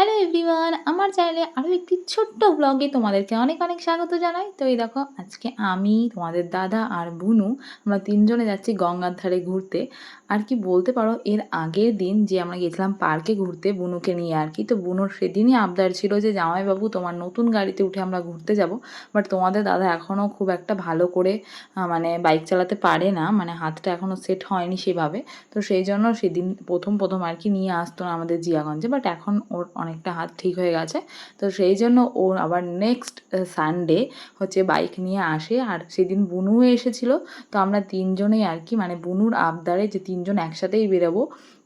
Hello everyone আমার চ্যানেলে আরও একটি ছোট্ট ব্লগে তোমাদেরকে অনেক অনেক স্বাগত জানাই। তো এই দেখো, আজকে আমি, তোমাদের দাদা আর বুনু, আমরা তিনজনে যাচ্ছি গঙ্গার ধারে ঘুরতে। আর কি বলতে পারো, এর আগের দিন যে আমরা গেছিলাম পার্কে ঘুরতে বুনুকে নিয়ে আর কি, তো বুনুর সেদিনই আবদার ছিল যে, জামাইবাবু, তোমার নতুন গাড়িতে উঠে আমরা ঘুরতে যাব। বাট তোমাদের দাদা এখনও খুব একটা ভালো করে মানে বাইক চালাতে পারে না মানে হাতটা এখনও সেট হয়নি সেভাবে। তো সেই জন্য সেদিন প্রথম প্রথম আর কি নিয়ে আসতো না আমাদের জিয়াগঞ্জে। বাট এখন ওর অনেকটা হাত ঠিক হয়ে গেছে। তো সেই জন্য ও আবার নেক্সট সানডে হচ্ছে বাইক নিয়ে আসে। আর সেদিন বুনুও এসেছিল। তো আমরা তিনজনেই আর কি মানে বুনুর আবদারে যে তিনজন একসাথেই বেরোবো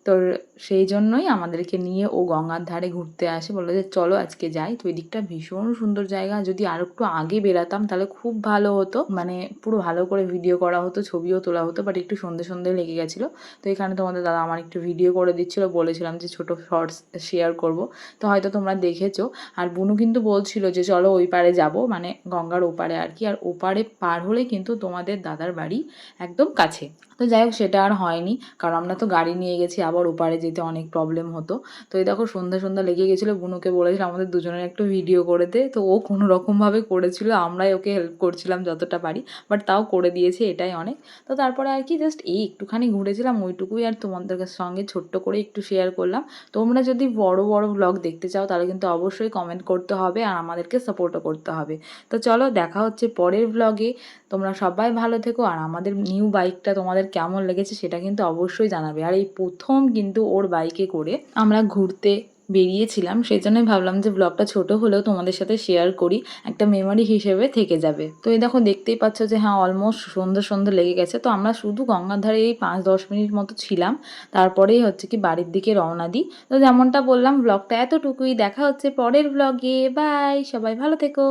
তো সেই জন্যই আমাদেরকে নিয়ে ও গঙ্গার ধারে ঘুরতে আসে। বলল যে, চলো আজকে যাই। তো এই দিকটা ভীষণ সুন্দর জায়গা। যদি আর একটু আগে বেরাতাম তাহলে খুব ভালো হতো। মানে পুরো ভালো করে ভিডিও করা হতো, ছবিও তোলা হতো বাট একটু সন্ধে সন্ধে লেগে গেছিল। তো এখানে তোমাদের দাদা আমার একটু ভিডিও করে দিচ্ছিল। বলেছিলাম যে, ছোটো শর্টস শেয়ার করব। তো হয়তো তোমরা দেখেছ। আর বুনু কিন্তু বলছিল যে, চলো ওই পারে যাব। মানে গঙ্গার ওপারে আর কি। আর ওপারে পার হলে কিন্তু তোমাদের দাদার বাড়ি একদম কাছে। তো যাই হোক, সেটা আর হয়নি। কারণ আমরা তো গাড়ি নিয়ে গেছি আবার ওপারে যেতে অনেক প্রবলেম হতো। তো এই দেখো সন্ধ্যা সন্ধ্যা লেগে গেছিল, বুনুকে বলেছিলাম আমাদের দুজনের একটু ভিডিও করে দে। তো ও কোনো রকমভাবে করেছিল, আমরাই ওকে হেল্প করছিলাম যতটা পারি বাট তাও করে দিয়েছে এটাই অনেক। তো তারপরে আর কি জাস্ট এই একটুখানি ঘুরেছিলাম, ওইটুকুই আর তোমাদের সঙ্গে ছোট্ট করে একটু শেয়ার করলাম। তোমরা যদি বড় বড় ব্লগ দেখতে চাও, তাহলে কিন্তু অবশ্যই কমেন্ট করতে হবে আর আমাদেরকে সাপোর্টও করতে হবে। তো চলো দেখা হচ্ছে পরের ব্লগে তোমরা সবাই ভালো থেকো আর আমাদের নিউ বাইকটা তোমাদের কেমন লেগেছে সেটা কিন্তু অবশ্যই জানাবে। আর এই প্রথম কিন্তু ওর বাইকে করে আমরা ঘুরতে বেরিয়েছিলাম সেই জন্যই ভাবলাম যে ব্লগটা ছোট হলেও তোমাদের সাথে শেয়ার করি, একটা মেমোরি হিসেবে থেকে যাবে। তো এই দেখো দেখতেই পাচ্ছ যে হ্যাঁ অলমোস্ট সন্ধ্যে সন্ধ্যে লেগে গেছে। তো আমরা শুধু গঙ্গার ধারে এই পাঁচ দশ মিনিট মতো ছিলাম, তারপরেই হচ্ছে কি বাড়ির দিকে রওনা দিই। তো যেমনটা বললাম ব্লগটা এতটুকুই। দেখা হচ্ছে পরের ব্লগে বাই সবাই ভালো থেকো।